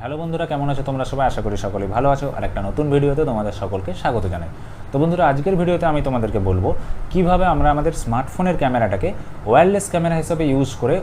Hello বন্ধুরা, কেমন আছো? তোমরা সবাই আশা করি সকলেই ভালো আছো। আর একটা নতুন ভিডিওতে তোমাদের সকলকে স্বাগত জানাই। তো বন্ধুরা, আজকের ভিডিওতে আমি তোমাদেরকে বলব কীভাবে আমরা আমাদের স্মার্টফোনের ক্যামেরাটাকে ওয়্যারলেস ক্যামেরা হিসেবে ইউজ করে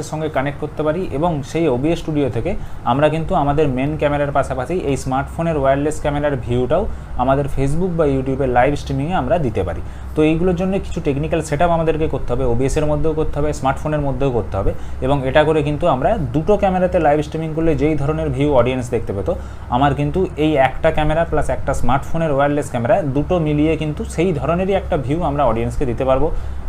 এর সঙ্গে কানেক্ট করতে পারি এবং সেই ওবিএস স্টুডিও থেকে আমরা কিন্তু আমাদের মেন ক্যামেরার পাশাপাশি এই স্মার্টফোনের ওয়্যারলেস ক্যামেরার ভিউটাও আমাদের ফেসবুক বা ইউটিউবের লাইভ স্ট্রিমিংয়ে আমরা দিতে পারি। তো এইগুলোর জন্য কিছু টেকনিক্যাল সেট আমাদেরকে করতে হবে এর মধ্যেও করতে হবে, স্মার্টফোনের মধ্যেও করতে হবে এবং এটা করে কিন্তু আমরা দুটো ক্যামেরাতে লাইভ স্ট্রিমিং করলে যেই ধরনের ভিউ অডিয়েন্স দেখতে পেতো, আমার কিন্তু এই একটা ক্যামেরা প্লাস একটা স্মার্টফোনের ওয়্যারলেস ক্যামেরা দুটো মিলিয়ে কিন্তু সেই ধরনেরই একটা ভিউ আমরা অডিয়েন্সকে দিতে পারব।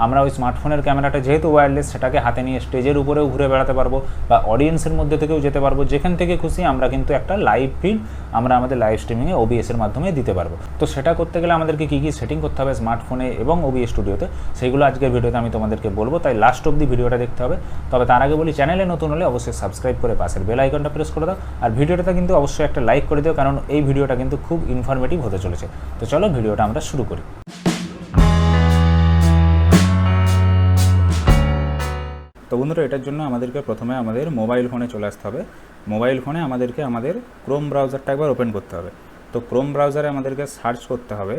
আমরা ওই স্মার্টফোনের ক্যামেরাটা যেহেতু ওয়্যারলেস সেটাকে হাতে নিয়ে স্টেজের উপরেও ঘুরে বেড়াতে পারব বা অডিয়েন্সের মধ্যে থেকেও যেতে পারব। যেখান থেকে খুশি আমরা কিন্তু একটা লাইভ ফিড আমরা আমাদের লাইভ স্ট্রিমিংয়ে ওবিএসের মাধ্যমে দিতে পারব। তো সেটা করতে গেলে আমাদেরকে কী কী সেটিং করতে হবে স্মার্টফোনে এবং ওবিএস স্টুডিওতে সেইগুলো আজকের ভিডিওতে আমি তোমাদেরকে বলব। তাই লাস্ট অবধি ভিডিওটা দেখতে হবে। তবে তার আগে বলি চ্যানেলে নতুন হলে অবশ্যই সাবস্ক্রাইব করে পাশের বেল আইকনটা প্রেস করে দাও। আর ভিডিওটাতে কিন্তু অবশ্যই একটা লাইক করে দিও, কারণ এই ভিডিওটা কিন্তু খুব ইনফরমেটিভ হতে চলেছে। তো চলো ভিডিওটা আমরা শুরু করি। তো বন্ধুরা, এটার জন্য আমাদেরকে প্রথমে আমাদের মোবাইল ফোনে চলে আসতে হবে। মোবাইল ফোনে আমাদেরকে আমাদের ক্রোম ব্রাউজারটা একবার ওপেন করতে হবে। তো ক্রোম ব্রাউজারে আমাদেরকে সার্চ করতে হবে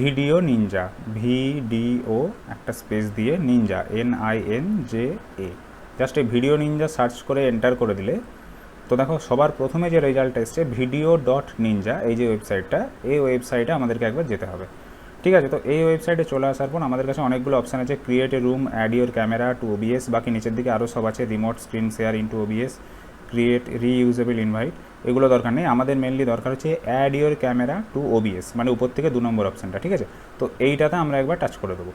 ভিডিও নিনজা ভিডিও একটা স্পেস দিয়ে ninja N I N J A just এই ভিডিও নিনজা সার্চ করে এন্টার করে দিলে তো দেখো, সবার প্রথমে যে রেজাল্ট এসছে ভিডিও ডট নিনজা এই যে ওয়েবসাইটটা এই ওয়েবসাইটে আমাদেরকে একবার যেতে হবে। ঠিক আছে? তো এই ওয়েবসাইটে চলে আসার পর আমাদের কাছে অনেকগুলো অপশান আছে create a room add your camera to OBS বাকি নিচের দিকে আরও সব আছে remote screen share into OBS create reusable invite এগুলো দরকার নেই। আমাদের মেনলি দরকার হচ্ছে add your camera to OBS মানে উপর থেকে দু নম্বর অপশানটা ঠিক আছে? তো এইটাতে আমরা একবার টাচ করে দেবো।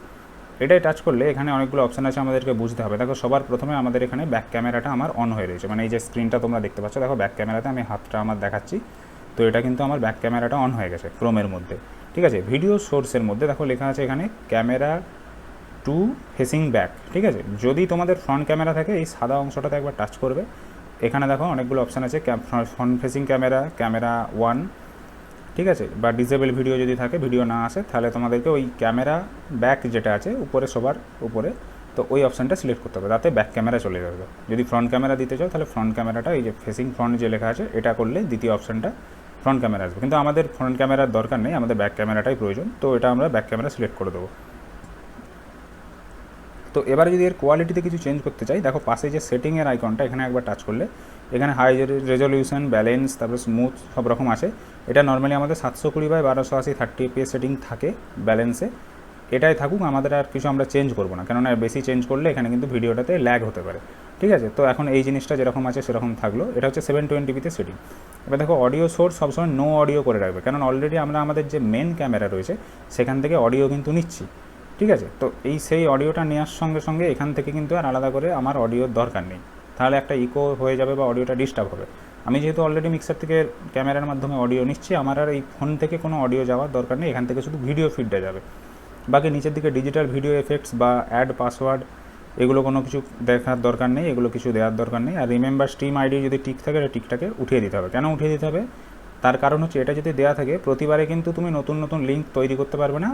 এটাই টাচ করলে এখানে অনেকগুলো অপশান আছে আমাদেরকে বুঝতে হবে। দেখো, সবার প্রথমে আমাদের এখানে ব্যাক ক্যামেরাটা আমার অন হয়ে রয়েছে। মানে এই যে স্ক্রিনটা তোমরা দেখতে পাচ্ছ, দেখো ব্যাক ক্যামেরাতে আমি হাতটা আমার দেখাচ্ছি। তো এটা কিন্তু আমার ব্যাক ক্যামেরাটা অন হয়ে গেছে ক্রোমের মধ্যে। ঠিক আছে? ভিডিও সোর্সের মধ্যে দেখো, লেখা আছে এখানে ক্যামেরা টু ফেসিং ব্যাক ঠিক আছে? যদি তোমাদের ফ্রন্ট ক্যামেরা থাকে, এই সাদা অংশটাতে একবার টাচ করবে। এখানে দেখো, অনেকগুলো অপশান আছে front facing camera camera one ঠিক আছে? বা ডিসেবল ভিডিও যদি থাকে ভিডিও না আসে, তাহলে তোমাদেরকে ওই ক্যামেরা ব্যাক যেটা আছে, উপরে সবার উপরে, তো ওই অপশানটা সিলেক্ট করতে হবে। তাতে ব্যাক ক্যামেরা চলে যাবে। যদি ফ্রন্ট ক্যামেরা দিতে চাও, তাহলে ফ্রন্ট ক্যামেরাটা এই যে ফেসিং ফ্রন্ট যে লেখা আছে, এটা করলে দ্বিতীয় অপশানটা ফ্রন্ট ক্যামেরা আসবে। কিন্তু আমাদের ফ্রন্ট ক্যামেরার দরকার নেই, আমাদের ব্যাক ক্যামেরাটাই প্রয়োজন। তো এটা আমরা ব্যাক ক্যামেরা সিলেক্ট করে দেবো। তো এবারে যদি এর কোয়ালিটিতে কিছু চেঞ্জ করতে চাই, দেখো পাশে যে সেটিংয়ের আইকনটা এখানে একবার টাচ করলে, এখানে হাই রেজলিউশন ব্যালেন্স তারপরে স্মুথ সব রকম আছে এটা নর্মালি আমাদের সাতশো কুড়ি বাই বারোশো আশি থার্টি এপিএস সেটিং থাকে ব্যালেন্সে এটাই থাকুক, আমাদের আর কিছু আমরা চেঞ্জ করব না। কেননা বেশি চেঞ্জ করলে এখানে কিন্তু ভিডিওটাতে ল্যাগ হতে পারে। ঠিক আছে? তো এখন এই জিনিসটা যেরকম আছে, সেরকম থাকল। এটা হচ্ছে সেভেন টোয়েন্টিপিতে সেটিং এবার দেখো অডিও সোর্স সবসময় নো অডিও করে রাখবে। কারণ অলরেডি আমরা আমাদের যে মেন ক্যামেরা রয়েছে, সেখান থেকে অডিও কিন্তু নিচ্ছি। ঠিক আছে? তো এই সেই অডিওটা নেওয়ার সঙ্গে সঙ্গে এখান থেকে কিন্তু আর আলাদা করে আমার অডিওর দরকার নেই। তাহলে একটা ইকো হয়ে যাবে বা অডিওটা ডিস্টার্ব হবে। আমি যেহেতু অলরেডি মিক্সার থেকে ক্যামেরার মাধ্যমে অডিও নিচ্ছি, আমার আর এই ফোন থেকে কোনো অডিও যাওয়ার দরকার নেই। এখান থেকে শুধু ভিডিও ফিডটা যাবে। বাকি নিচের দিকে ডিজিটাল ভিডিও এফেক্টস বা অ্যাড পাসওয়ার্ড এগুলো কোনো কিছু দেখার দরকার নেই, এগুলো কিছু দেওয়ার দরকার নেই। আর রিমেম্বার স্ট্রিম আইডি যদি টিক থাকে, এটা টিকটাকে উঠিয়ে দিতে হবে। কেন উঠিয়ে দিতে হবে? তার কারণ হচ্ছে এটা যদি দেওয়া থাকে, প্রতিবারে কিন্তু তুমি নতুন নতুন লিঙ্ক তৈরি করতে পারবে না,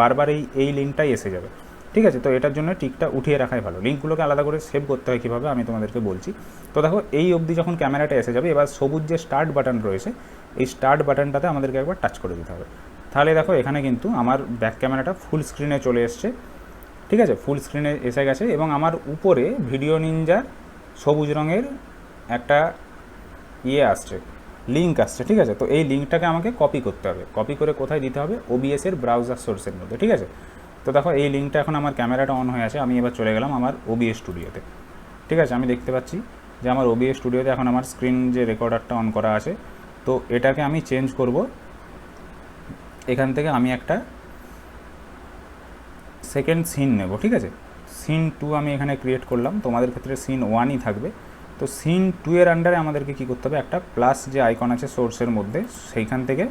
বারবার এই এই লিঙ্কটাই এসে যাবে। ঠিক আছে? তো এটার জন্য টিকটা উঠিয়ে রাখাই ভালো। লিঙ্কগুলোকে আলাদা করে সেভ করতে হয় কীভাবে, আমি তোমাদেরকে বলছি। তো দেখো, এই অবধি যখন ক্যামেরাটা এসে যাবে, এবার সবুজ যে স্টার্ট বাটন রয়েছে, এই স্টার্ট বাটনটাতে আমাদেরকে একবার টাচ করে দিতে হবে। তাহলে দেখো এখানে কিন্তু আমার ব্যাক ক্যামেরাটা ফুল স্ক্রিনে চলে এসছে। ঠিক আছে? ফুল স্ক্রিনে এসে গেছে এবং আমার উপরে ভিডিও নিনজার সবুজ রঙের একটা ইয়ে আসছে লিঙ্ক আসছে, ঠিক আছে? তো এই লিঙ্কটাকে আমাকে কপি করতে হবে। কপি করে কোথায় দিতে হবে? ওবিএসের ব্রাউজার সোর্সের মধ্যে, ঠিক আছে? তো দেখো এই লিঙ্কটা এখন আমার ক্যামেরাটা অন হয়ে আছে, আমি এবার চলে গেলাম আমার ওবিএস স্টুডিওতে ঠিক আছে? আমি দেখতে পাচ্ছি যে আমার ওবিএস স্টুডিওতে এখন আমার স্ক্রিন যে রেকর্ডারটা অন করা আছে, তো এটাকে আমি চেঞ্জ করব। এখান থেকে আমি একটা সেকেন্ড সিন নেব, ঠিক আছে? সিন টু আমি এখানে ক্রিয়েট করলাম, তোমাদের ক্ষেত্রে সিন ওয়ানই থাকবে। তো সিন টু এর আন্ডারে আমাদেরকে কী করতে হবে? একটা প্লাস যে আইকন আছে সোর্সের মধ্যে, সেইখান থেকে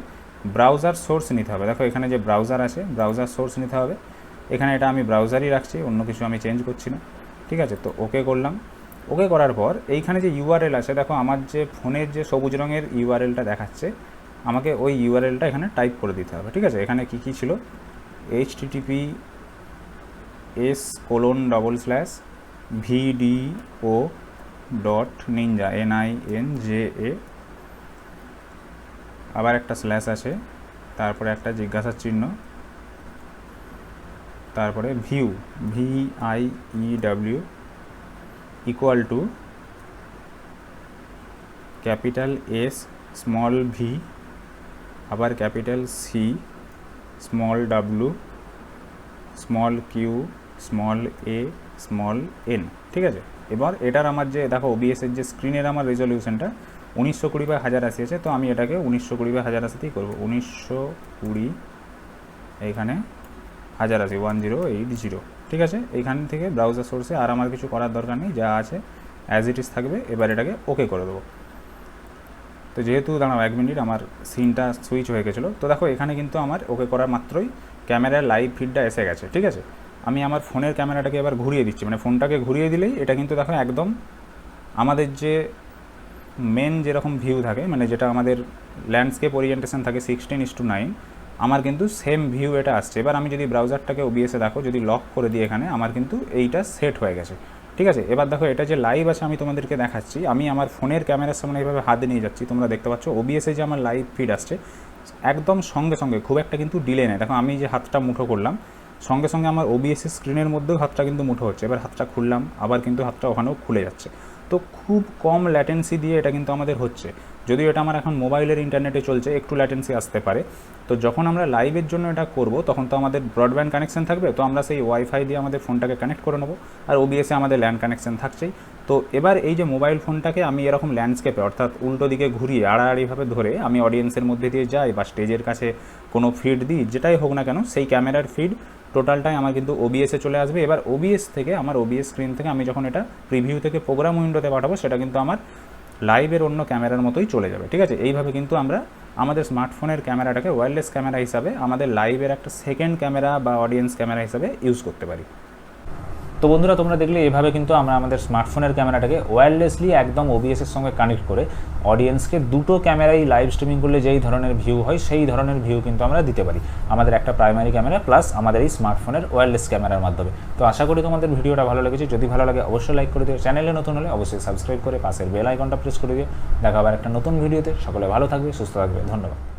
ব্রাউজার সোর্স নিতে হবে। দেখো, এখানে যে ব্রাউজার আছে ব্রাউজার সোর্স নিতে হবে। এখানে এটা আমি ব্রাউজারই রাখছি, অন্য কিছু আমি চেঞ্জ করছি না। ঠিক আছে? তো ওকে করলাম। ওকে করার পর, এইখানে যে ইউআরএল আছে, দেখো, আমার যে ফোনের যে সবুজ রঙের ইউআরএলটা দেখাচ্ছে আমাকে ওই ইউআরএলটা এখানে টাইপ করে দিতে হবে, ঠিক আছে? এখানে কী কী ছিল? H T T P S colon double slash video dot ninja N I N J A আবার একটা স্ল্যাশ আছে, তারপরে একটা জিজ্ঞাসার চিহ্ন, তারপরে view V I E W equal to capital S small V আবার capital C small W small Q small A small N ঠিক আছে? এবার এটার আমার যে, দেখো ওবিএসের যে স্ক্রিনের আমার রেজলিউশনটা উনিশশো কুড়ি বাই হাজার আশি আছে, তো আমি এটাকে উনিশশো কুড়ি বাই হাজার আশিতেই করব। উনিশশো কুড়ি এইখানে হাজার আশি ওয়ান জিরো এইট জিরো ঠিক আছে? এইখান থেকে ব্রাউজার সোর্সে আর আমার কিছু করার দরকার নেই, যা আছে অ্যাজ ইট ইজ থাকবে, এবার এটাকে ওকে করে দেবো। তো যেহেতু দাঁড়াও এক মিনিট, আমার সিনটা সুইচ হয়ে গেছিল। তো দেখো, এখানে কিন্তু আমার, ওকে করার মাত্রই ক্যামেরার লাইভ ফিডটা এসে গেছে, ঠিক আছে? আমি আমার ফোনের ক্যামেরাটাকে এবার ঘুরিয়ে দিচ্ছি মানে ফোনটাকে ঘুরিয়ে দিলেই এটা কিন্তু দেখো একদম আমাদের যে মেন যেরকম ভিউ থাকে মানে যেটা আমাদের ল্যান্ডস্কেপ ওরিয়েন্টেশন থাকে সিক্সটিন ইস টু নাইন আমার কিন্তু সেম ভিউ এটা আসছে। এবার আমি যদি ব্রাউজারটাকে ওবিএসে দেখো, যদি লক করে দিই এখানে, আমার কিন্তু এইটা সেট হয়ে গেছে। ঠিক আছে? এবার দেখো, এটা যে লাইভ আছে আমি তোমাদেরকে দেখাচ্ছি। আমি আমার ফোনের ক্যামেরার সামনে এইভাবে হাত নিয়ে যাচ্ছি। তোমরা দেখতে পাচ্ছ ওবিএসে যে আমার লাইভ ফিড আসছে, একদম সঙ্গে সঙ্গে, খুব একটা কিন্তু ডিলে নেই। দেখো, আমি যে হাতটা মুঠো করলাম, সঙ্গে সঙ্গে আমার ওবিএস স্ক্রিনের মধ্যেও হাতটা কিন্তু মুঠো হচ্ছে। এবার হাতটা খুললাম, আবার কিন্তু হাতটা ওখানেও খুলে যাচ্ছে। তো খুব কম ল্যাটেন্সি দিয়ে এটা কিন্তু আমাদের হচ্ছে। যদিও এটা আমার এখন মোবাইলের ইন্টারনেটে চলছে, একটু ল্যাটেন্সি আসতে পারে। তো যখন আমরা লাইভের জন্য এটা করব, তখন তো আমাদের ব্রডব্যান্ড কানেকশন থাকবে, তো আমরা সেই ওয়াইফাই দিয়ে আমাদের ফোনটাকে কানেক্ট করে নেব, আর ওবিএসে আমাদের ল্যান্ড কানেকশন থাকছেই। তো এবার এই যে মোবাইল ফোনটাকে আমি এরকম ল্যান্ডস্কেপে অর্থাৎ উল্টো দিকে ঘুরিয়ে আড়াআড়িভাবে ধরে আমি অডিয়েন্সের মধ্যে দিয়ে যাই বা স্টেজের কাছে কোনো ফিড দিই, যেটাই হোক না কেন, সেই ক্যামেরার ফিড টোটালটাই আমার কিন্তু ওবিএসে চলে আসবে। এবার ওবিএস থেকে, আমার ওবিএস স্ক্রিন থেকে আমি যখন এটা প্রিভিউ থেকে প্রোগ্রাম উইন্ডোতে পাঠাবো, সেটা কিন্তু আমার লাইভের অন্য ক্যামেরার মতোই চলে যাবে, ঠিক আছে? এইভাবে কিন্তু আমরা আমাদের স্মার্টফোনের ক্যামেরাটাকে ওয়্যারলেস ক্যামেরা হিসাবে আমাদের লাইভের একটা সেকেন্ড ক্যামেরা বা অডিয়েন্স ক্যামেরা হিসাবে ইউজ করতে পারি। তো বন্ধুরা, তোমরা দেখলে এভাবে কিন্তু আমরা আমাদের স্মার্টফোনের ক্যামেরাটাকে ওয়্যারলেসলি একদম ওবিএস এর সঙ্গে কানেক্ট করে অডিয়েন্সকে দুটো ক্যামেরাই লাইভ স্ট্রিমিং করলে যেই ধরনের ভিউ হয়, সেই ধরনের ভিউ কিন্তু আমরা দিতে পারি। আমাদের একটা প্রাইমারি ক্যামেরা প্লাস আমাদের এই স্মার্টফোনের ওয়্যারলেস ক্যামেরার মাধ্যমে। তো আশা করি তোমাদের ভিডিওটা ভালো লেগেছে। যদি ভালো লাগে, অবশ্যই লাইক করে দিও। চ্যানেলে নতুন হলে অবশ্যই সাবস্ক্রাইব করে পাশের বেল আইকনটা প্রেস করে দিও। দেখা আবার একটা নতুন ভিডিওতে। সকলে ভালো থাকবে, সুস্থ থাকবে। ধন্যবাদ।